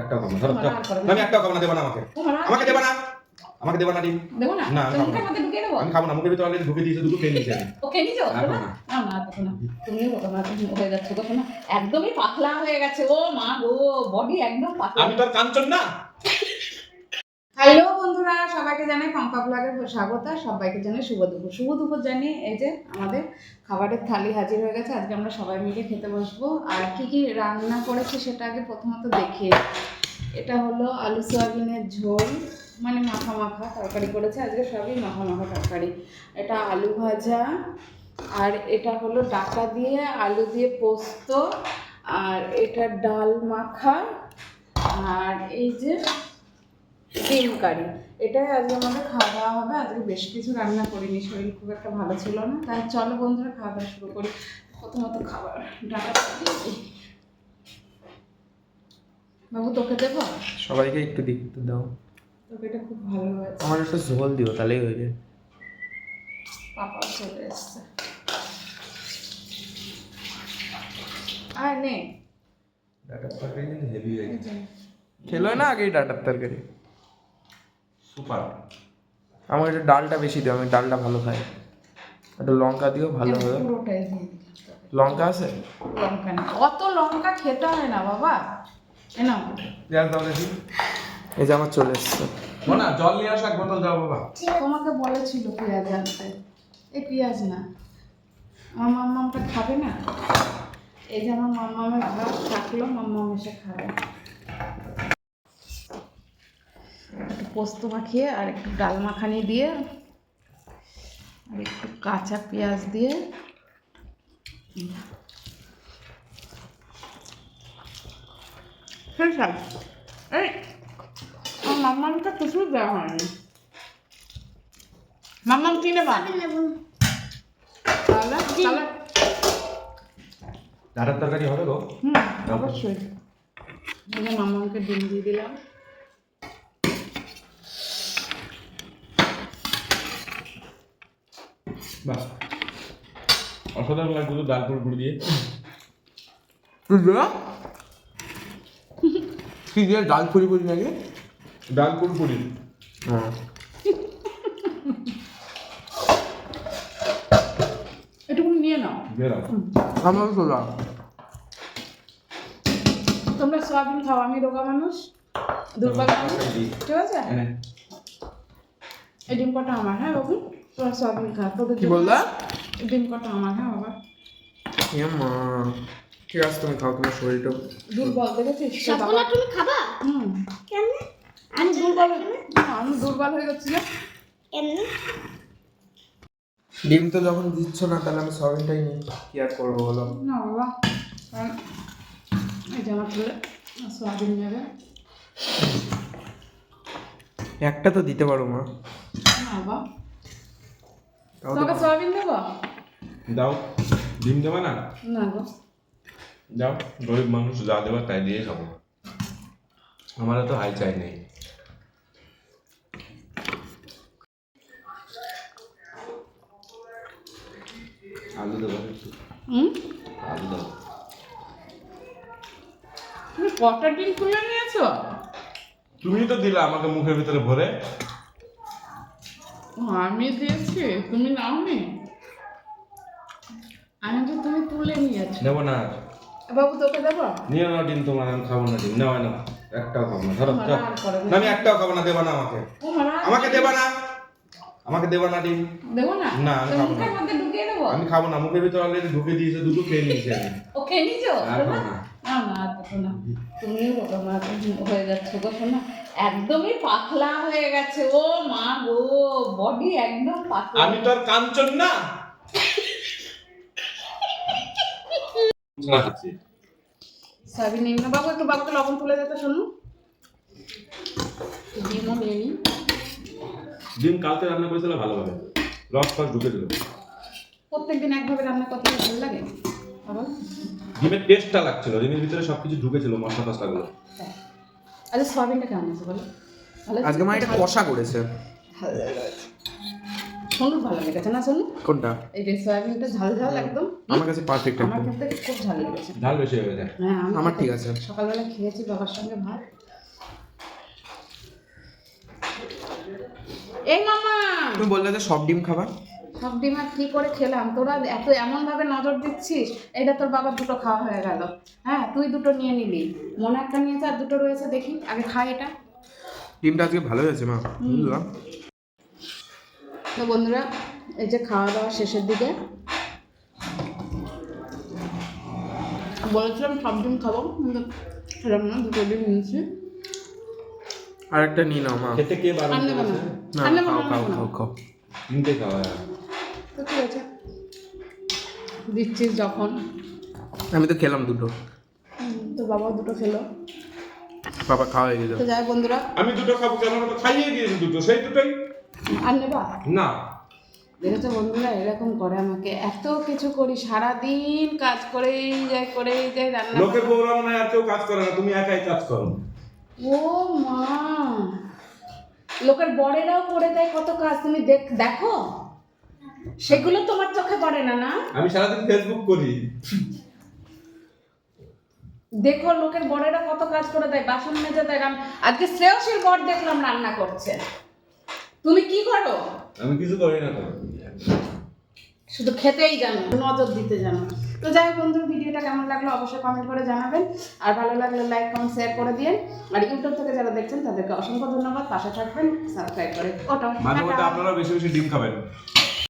একটাও খাব না ধরো। আমি একটাও খাব না দেবা না আমাকে। আমাকে দেবা না? আমাকে দেবা না ডিম? দেবো না? না, আমি খাব না মুখের ভিতরে অলরেডি ঢুকে দিয়েছে দুটো খেয়ে নিয়েছি আমি। ওকে নিছো না? না। না বলো তুমি হয়ে যাচ্ছে দেখো না একদমই পাতলা হয়ে গেছে ও মা গো বডি একদম পাতলা। আমি তো কাঞ্চন না। হ্যালো বন্ধুরা, সবাইকে জানাই পম্পা ব্লগে স্বাগত। সবাইকে জানাই শুভ দুপুর। শুভ দুপুর জানিয়ে এই যে আমাদের খাবারের থালি হাজির হয়ে গেছে। আজকে আমরা সবাই মিলে খেতে বসবো। আর কি কি রান্না করেছি সেটা আগে প্রথমত দেখিয়ে এটা হলো আলু সয়াবিনের ঝোল মানে মাখা মাখা তরকারি করেছে। আজকে সবই মাখা মাখা তরকারি। এটা আলু ভাজা, আর এটা হলো ডাটা দিয়ে আলু দিয়ে পোস্ত, আর এটা ডাল মাখা, আর এই যে ডিম কারি। এটাই আজকে আমাদের খাওয়া দাওয়া হবে। আজকে বেশ কিছু রান্না করিনি শরীর খুব একটা ভালো ছিল না। তাই চলো বন্ধুরা খাওয়া দাওয়া শুরু করি। প্রথমত খাবার ডাটা বাবু তোকে দেবো? সবাইকে একটু দেখতে দাও। তোকে এটা খুব ভালো হয়েছে আমার একটা ঝোল দিও তাহলেই হয়ে যায়। পাপা চলে এসছে। আর নে। ডাটার তরকারি কিন্তু হেভি হয়ে। খেলো না আগেই ডাটার তরকারি? সুপার। আমার একটু ডালটা বেশি দিও আমি ডালটা ভালো খাই। একটু লঙ্কা দিও ভালো হবে। লঙ্কা আছে? লঙ্কা না অত লঙ্কা খেতে হয় না বাবা। এ নাও। পেঁয়াজ দাও দেখি। এই যে আমার চলে এসছে। না জল নিয়ে আসো এক বোতল দাও বাবা। তোমাকে বলেছিল পেঁয়াজ আনতে। এই পেঁয়াজ না। আমার মাম্মামটা খাবে না। এই যে আমার মাম্মামের ভাত থাকল মাম্মাম এসে খাবে একটু পোস্ত মাখিয়ে আর একটু ডাল মাখানি দিয়ে আর একটু কাঁচা পেঁয়াজ দিয়ে স্বাদ। এই আমার মাম্মামটা কিছুই দেওয়া হয়নি। মাম্মাম কিনে বা তাহলে তাহলে। ডাটার তরকারি হবে গো। হুম অবশ্যই। মাম্মামকে ডিম দিয়ে দিলাম। বাহ। অসাধারণ লাগছে তো ডাল পুরোপুরি দিয়ে। কি দিয়ে ডাল পুরি পুরি নাকি? ডাল পুরোপুরি হ্যাঁ। এটুকু নিয়ে নাও। বেরাও আমার সোজা। তোমরা সয়াবিন খাও আমি রোগা মানুষ দুর্বল মানুষ। ঠিক আছে? এই ডিম কটা আমার হ্যাঁ বাবু তোরা সয়াবিন খা। তোদের কি বললা? ডিম কটা আমার হ্যাঁ বাবা। এ মা ঠিক আছে তুমি খাও তোমার শরীরটা? দুর্বল দেখেছিস? তোর সবগুলো তুমি খাবা? হুম। কেমনে? আমি দুর্বল আমি দুর্বল হয়ে যাচ্ছি যে এমনি ডিম তো যখন দিচ্ছ না তাহলে আমি সয়াবিনটাই নিই। কি আর করব বলো? না বাবা। কারণ এই জামা খুলে সয়াবিন নেবে। একটা তো দিতে পারো মা। না বাবা। তাও তো তোকে সয়াবিন দেবো? দাও। ডিম দেবা না? না গো। যাও গরিব মানুষ যা দেবার তাই দিয়ে খাব। আমার তো হাই চাই নেই। আলু দেবো আলু তুমি কটা ডিম খুলে নিয়েছো? তুমি তো দিলা আমাকে মুখের ভিতরে ভরে। আমি দিয়েছি তুমি নাওনি? আমি তো তুমি তুলে নিয়েছো। নেব না। বাবু তোকে দেবো? নিয়ে নাও ডিম তোমার আমি খাব না ডিম। নেওয়া না একটাও খাব না। ধরো না। আমি একটাও খাব না দেবা না আমাকে। আমাকে দেবা না। আমাকে দেবা না ডিম। দেবো না? না, আমি খাব না। আমি খাব না মুখের ভিতরে অলরেডি ঢুকে দিয়েছে দুটো খেয়ে নিয়েছি আমি। ও খেয়ে না। না। না আর তুমিও বাবা মা হয়ে যাচ্ছে গো শোনা। একদমই পাতলা হয়ে গেছে। ও মা গো বডি একদম পাতলা। আমি তো আর কাঞ্চন না? সয়াবিন নিন না বাবু একটু বাবুকে লবণ তুলে দিতে শোনো। ডিমও নিয়ে নিই ডিম কালকে রান্না করেছিল ভালোভাবে। রস ফস ঢুকে দিল প্রত্যেকদিন একভাবে রান্না করতে ভালো লাগে। বাবা ডিমের টেস্টটা লাগছিল ডিমের ভিতরে সবকিছু ঢুকেছিল মশলা টসলাগুলো তাই। আচ্ছা সয়াবিনটা কেমন আছে বলো? আজকে মা এটা কষা করেছে। ভালো লাগছে। ভালো লেগেছে না সোনু কোনটা? এই যে সয়াবিনটা ঝাল ঝাল একদম। আমার কাছে পারফেক্ট আমার ক্ষেত্রে খুব ঝাল লেগেছে। ঝাল বেশি হয়ে হ্যাঁ আমার ঠিক আছে। সকালবেলা খেয়েছি বাবার সঙ্গে ভাত। এই মামা তুমি বললে যে সব ডিম খাবার সব ডিম আর কি করে খেলাম? তোরা এত এমন ভাবে নজর দিচ্ছিস এটা তোর বাবার দুটো খাওয়া হয়ে গেল। হ্যাঁ তুই দুটো নিয়ে নিলি মনে একটা নিয়েছে আর দুটো রয়েছে দেখি আগে খাই এটা। ডিমটা আজকে ভালো হয়েছে মা বুঝলাম। তো বন্ধুরা এই যে খাওয়া দাওয়া শেষের দিকে। বলেছিলাম সব ডিম খাব কিন্তু না দুটো ডিম নিয়েছি। আর একটা নিয়ে নাও মা। খেতে কে বারণ করেছে না খাও খাও। খাও খাও। তিনটে খাওয়া। তো ঠিক আছে? দিচ্ছিস যখন। আমি তো খেলাম দুটো। তো বাবাও দুটো খেলো। বাবা খাওয়া হয়ে গেছে তো যাই বন্ধুরা। আমি দুটো খাব কেন আমি তো খাইয়ে দিয়েছি দুটো সেই দুটোই। আর নেবা? না। দেখেছ বন্ধুরা এরকম করে আমাকে। এত কিছু করি সারাদিন কাজ করেই যাই করেই যাই রান্না লোকের বউরা মনে আর কেউ কাজ করে না তুমি একাই কাজ করো। ও মা। লোকের বড়েরাও করে দেয় কত কাজ তুমি দেখ দেখো। সেগুলো তোমার চোখে পড়ে না না? আমি সারাদিন ফেসবুক করি। দেখো লোকের বড়েরা কত কাজ করে দেয় বাসন মেজে দেয় রান- আজকে শ্রেয়সীর বর দেখলাম রান্না করছে। তুমি কি করো? আমি কিছু করি না শুধু খেতেই জানো। নজর দিতে জানো। তো যাই হোক বন্ধুর ভিডিওটা কেমন লাগল অবশ্যই কমেন্ট করে জানাবেন। আর ভালো লাগলে লাইক কমেন্ট শেয়ার করে দিন আর ইউটিউব থেকে যারা দেখছেন তাদেরকে অসংখ্য ধন্যবাদ। পাশে থাকবেন সাবস্ক্রাইব করে। ওটা আপনারা বেশি বেশি ডিম খাবেন।